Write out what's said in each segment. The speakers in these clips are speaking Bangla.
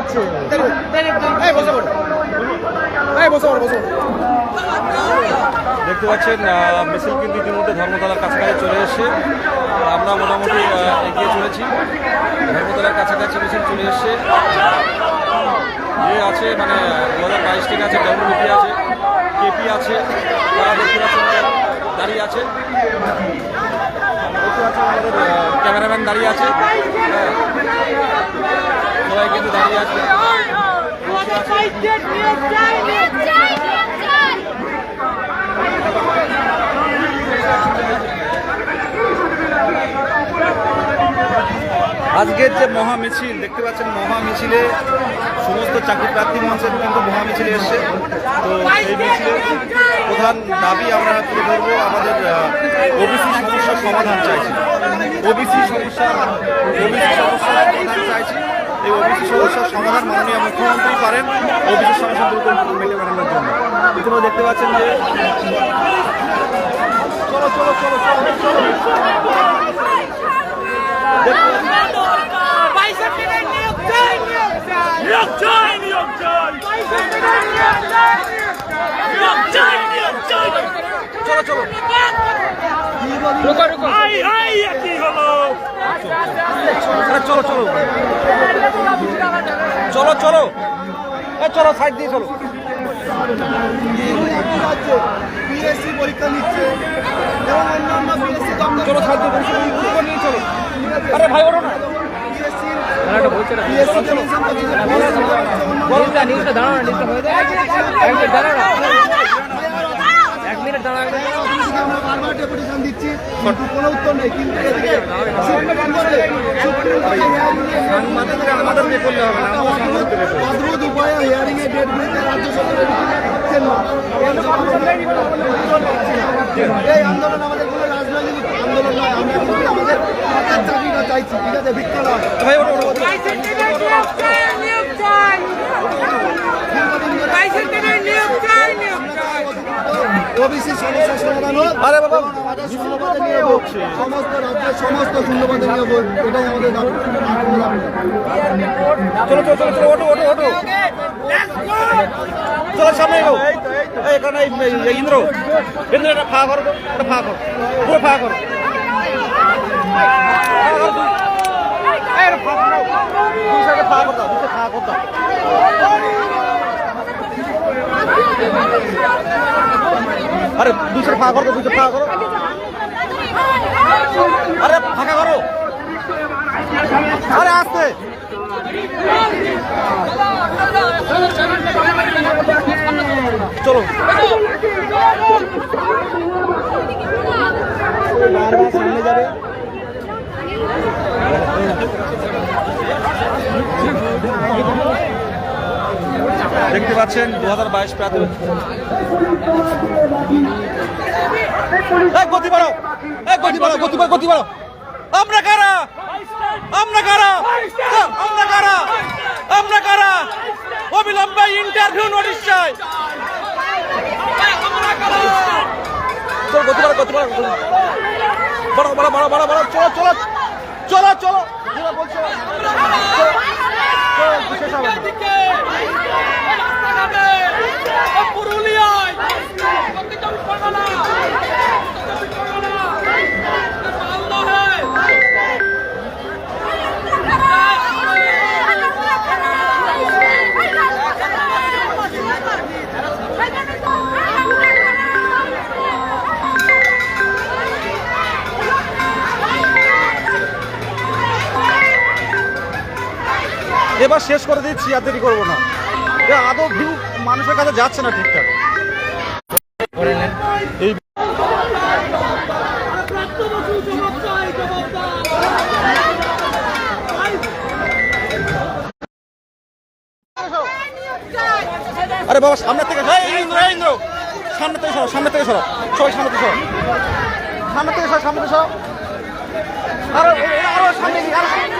হচ্ছে। দেখতে পাচ্ছেন মিছিল কিন্তু ইতিমধ্যে ধর্মতলার কাছাকাছি চলে এসছে। আমরা মোটামুটি এগিয়ে চলেছি। ধর্মতলার কাছাকাছি মিছিল চলে এসছে। ইয়ে আছে মানে দু হাজার বাইশ থেকে আছে, ডব্লিউপি আছে, কেপি আছে দাঁড়িয়ে আছে। ক্যামেরাম্যান দাঁড়িয়ে আছে। হ্যাঁ। সবাই কিন্তু দাঁড়িয়ে আছে আজকের যে মহা মিছিল, দেখতে পাচ্ছেন মহা মিছিলে সমস্ত চাকরি প্রার্থী মঞ্চের কিন্তু মহা মিছিলে এসছে। তো এই মিছিলে প্রধান দাবি আমরা তুলে ধরবো, আমাদের ওবিসি সমস্যার সমাধান চাইছি। ওবিসি সমস্যা ওবিসি সমস্যার সমাধান চাইছি। এই ওবিসি সমস্যার সমাধান মাননীয় মুখ্যমন্ত্রী পারেন ওবিসি সমস্যা দূর করে মেলে বানানোর জন্য। ইতিমধ্যে দেখতে পাচ্ছেন যে চলো চলো চলো চলো চলো। নিয়োগ চাই নিয়োগ চাই। নিয়োগ চাই নিয়োগ চাই। চলো চলো চলো। চলো চলো। এ, চলো সাইড দিয়ে চলো। পরীক্ষা নিচ্ছে চলো সাইড দিয়ে উপর নিয়ে চলো। আরে ভাই, ওঠো না। পিএসসি টেলিভিশন নিউজটা নিউজটা আমরা ডেপুটেশন কোনো উত্তর নেই। কিন্তু এদিকে উপায়ে ডেট গুলিতে রাজ্য এই আন্দোলন আমাদের কোনো রাজনৈতিক আন্দোলন নয় আমাদের চাইছি। ঠিক আছে ভাই ওঠো ওঠো, ওঠো ওবিসি সমস্যা সমাধান হোক আরে বাবা, আমাদের শূন্যপদে নিয়ে হোক সমস্ত রাজ্যের সমস্ত শূন্যপদে নিয়ে হোক এটাই আমাদের দাবি। চলো চলো চলো চলো ওঠো ওঠো ওঠো। চলো সামনে এগো। এই এখানে ইন্দ্র। ইন্দ্র এটা ফা করো তো এটা ফা করো। পুরো ফা করো। দুই সাইডে ফা করো দুই সাইডে ফা করো। আরে দুশো ফাঁকা করো দুশো ফাঁকা করো। আরে ফাঁকা করো। আরে আসতে। চলো। দেখতে পাচ্ছেন দু হাজার বাইশ প্রাথমিক। গতি গতি গতি আমরা কারা? আমরা কারা? আমরা কারা? আমরা কারা? অবিলম্বে ইন্টারভিউ নোটিশ চাই। চলো, গতি বাড়াও গতি বাড়াও চলো চলো চলো, চলো, শেষ হবে না। পুরুলিয়ায় এবার শেষ করে দিচ্ছি, আর দেরি করব না। আদৌ ভিউ মানুষের কাছে যাচ্ছে না ঠিকঠাক। আরে বাবা সামনে থেকে ইন্দ্র সামনে থেকে সরো সামনে থেকে সরো। সবাই সামনে থেকে সরো। সামনে থেকে সরো সামনে থেকে সরো। আরও আরও সামনে।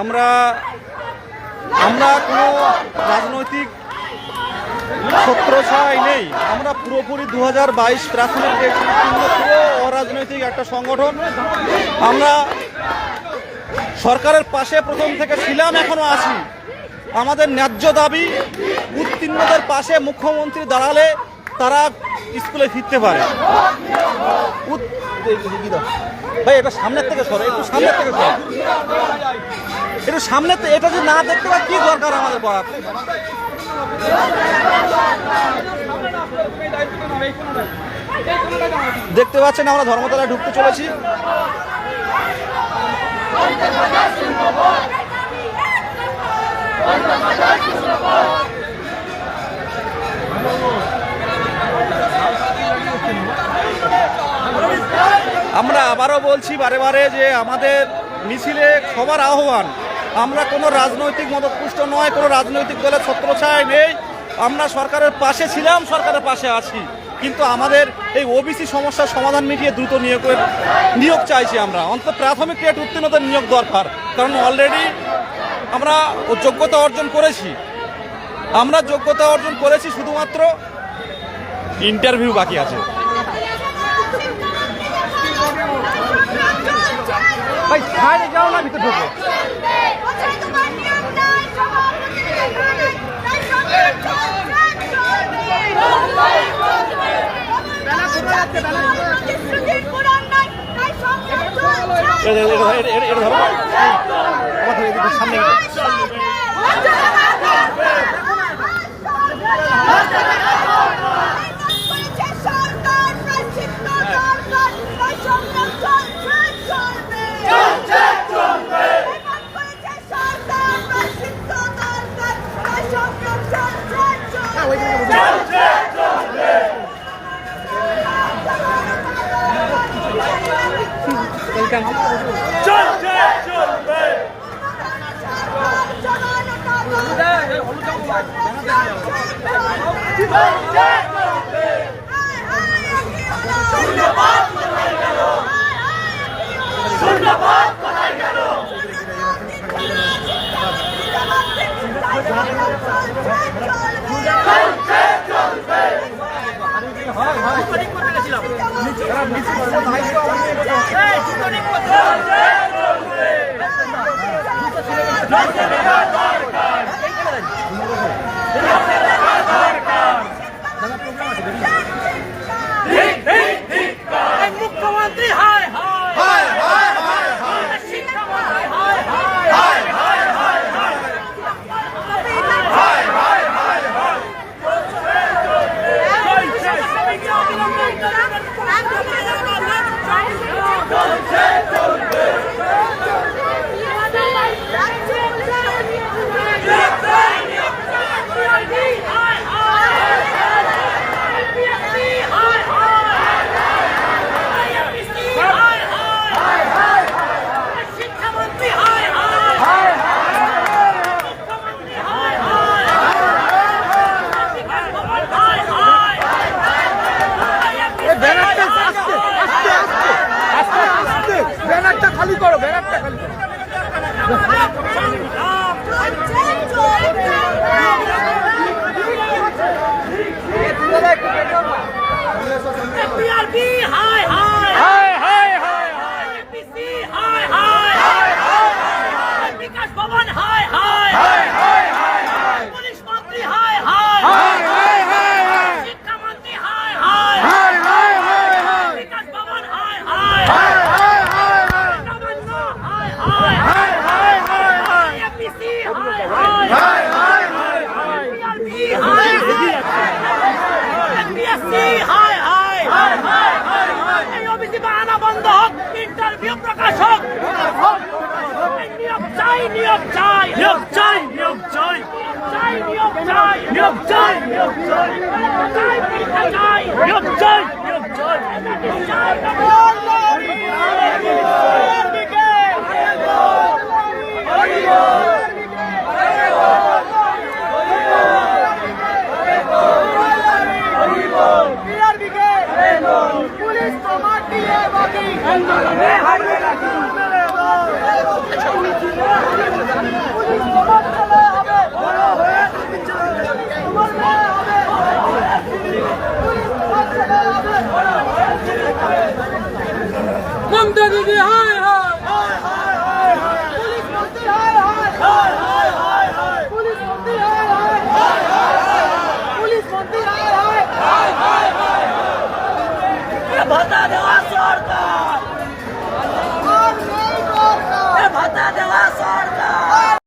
আমরা আমরা কোনো রাজনৈতিক ছত্রছায় নেই। আমরা পুরোপুরি দু হাজার বাইশ প্রাথমিক অরাজনৈতিক একটা সংগঠন। আমরা সরকারের পাশে প্রথম থেকে ছিলাম, এখনও আছি। আমাদের ন্যায্য দাবি, উত্তীর্ণদের পাশে মুখ্যমন্ত্রী দাঁড়ালে তারা স্কুলে ফিরতে পারে। ভাই, এটা সামনের থেকে সামনের থেকে সরো। এটা যদি না দেখতে কি দরকার আমাদের করার দেখতে পাচ্ছেন, আমরা ধর্মতলায় ঢুকতে চলেছি। আমরা আবারও বলছি বারে বারে যে আমাদের মিছিলে সবার আহ্বান, আমরা কোনো রাজনৈতিক মদতপুষ্ট নয়, কোনো রাজনৈতিক দলের ছত্রছায় নেই। আমরা সরকারের পাশে ছিলাম, সরকারের পাশে আছি। কিন্তু আমাদের এই ওবিসি সমস্যার সমাধান মিটিয়ে দ্রুত নিয়োগের নিয়োগ চাইছি আমরা। অন্তত প্রাথমিক রেট উত্তীর্ণদের নিয়োগ দরকার, কারণ অলরেডি আমরা যোগ্যতা অর্জন করেছি। আমরা যোগ্যতা অর্জন করেছি শুধুমাত্র ইন্টারভিউ বাকি আছে। ভাই সাইডে যাও না ভিতরে ঢুকো সামনে ওয়েলকাম চলছে শাসক নিয়োগ চাই নিয়োগ চাই! নিয়োগ চাই নিয়োগ চাই! চাই নিয়োগ চাই! নিয়োগ চাই নিয়োগ চাই! চাই পরীক্ষা চাই! নিয়োগ চাই নিয়োগ চাই! চাই! মমতা দিদি হায়। হায় ভাতা